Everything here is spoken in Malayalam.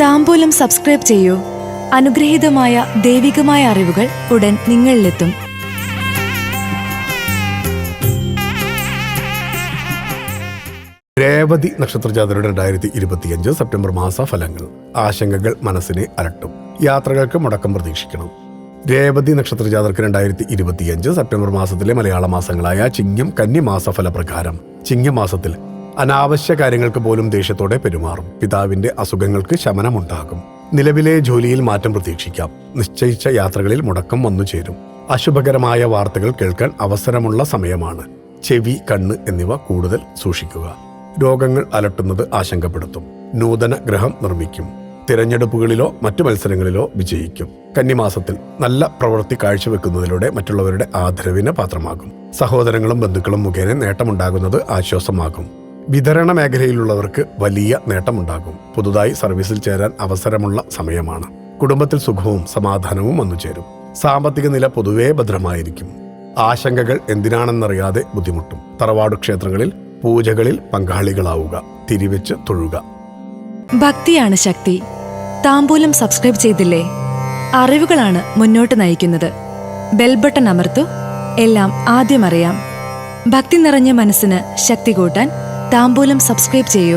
താമ്പൂലം സബ്സ്ക്രൈബ് ചെയ്യൂ. അനുഗ്രഹീതമായ ദൈവികമായ അറിവുകൾ ഉടൻ നിങ്ങളിലെത്തും. രേവതി നക്ഷത്രജാതരുടെ രണ്ടായിരത്തി ഇരുപത്തിയഞ്ച് സെപ്റ്റംബർ മാസ ഫലങ്ങൾ ആശങ്കകൾ മനസ്സിനെ അലട്ടും. യാത്രകൾക്ക് മുടക്കം പ്രതീക്ഷിക്കണം. രേവതി നക്ഷത്രജാതർക്ക് രണ്ടായിരത്തി ഇരുപത്തിയഞ്ച് സെപ്റ്റംബർ മാസത്തിലെ മലയാള മാസങ്ങളായ ചിങ്ങം കന്നിമാസ ഫലപ്രകാരം ചിങ്ങമാസത്തിൽ അനാവശ്യ കാര്യങ്ങൾക്ക് പോലും ദേഷ്യത്തോടെ പെരുമാറും. പിതാവിന്റെ അസുഖങ്ങൾക്ക് ശമനമുണ്ടാകും. നിലവിലെ ജോലിയിൽ മാറ്റം പ്രതീക്ഷിക്കാം. നിശ്ചയിച്ച യാത്രകളിൽ മുടക്കം വന്നു ചേരും. അശുഭകരമായ വാർത്തകൾ കേൾക്കാൻ അവസരമുള്ള സമയമാണ്. ചെവി കണ്ണ് എന്നിവ കൂടുതൽ സൂക്ഷിക്കുക. രോഗങ്ങൾ അലട്ടുന്നത് ആശങ്കപ്പെടുത്തും. നൂതന ഗ്രഹം നിർമ്മിക്കും. തിരഞ്ഞെടുപ്പുകളിലോ മറ്റു മത്സരങ്ങളിലോ വിജയിക്കും. കന്നിമാസത്തിൽ നല്ല പ്രവൃത്തി കാഴ്ചവെക്കുന്നതിലൂടെ മറ്റുള്ളവരുടെ ആദരവിന് പാത്രമാകും. സഹോദരങ്ങളും ബന്ധുക്കളും മുഖേന നേട്ടമുണ്ടാകുന്നത് ആശ്വാസമാകും. വിതരണ മേഖലയിലുള്ളവർക്ക് വലിയ നേട്ടമുണ്ടാകും. പുതുതായി സർവീസിൽ ചേരാൻ അവസരമുള്ള സമയമാണ്. കുടുംബത്തിൽ സുഖവും സമാധാനവും വന്നു ചേരും സാമ്പത്തിക നില പൊതുവേ ഭദ്രമായിരിക്കും. ആശങ്കകൾ എന്തിനാണെന്നറിയാതെ ബുദ്ധിമുട്ടും. തറവാട് ക്ഷേത്രങ്ങളിൽ പൂജകളിൽ പങ്കാളികളാവുക തിരിവെച്ച് തൊഴുക. ഭക്തിയാണ് ശക്തി. താമ്പൂലം സബ്സ്ക്രൈബ് ചെയ്തില്ലേ? അറിവുകളാണ് മുന്നോട്ട് നയിക്കുന്നത്. ബെൽബട്ടൺ അമർത്തു. എല്ലാം ആദ്യം അറിയാം. ഭക്തി നിറഞ്ഞ മനസ്സിന് ശക്തി കൂട്ടാൻ താമ്പൂലം സബ്സ്ക്രൈബ് ചെയ്യൂ.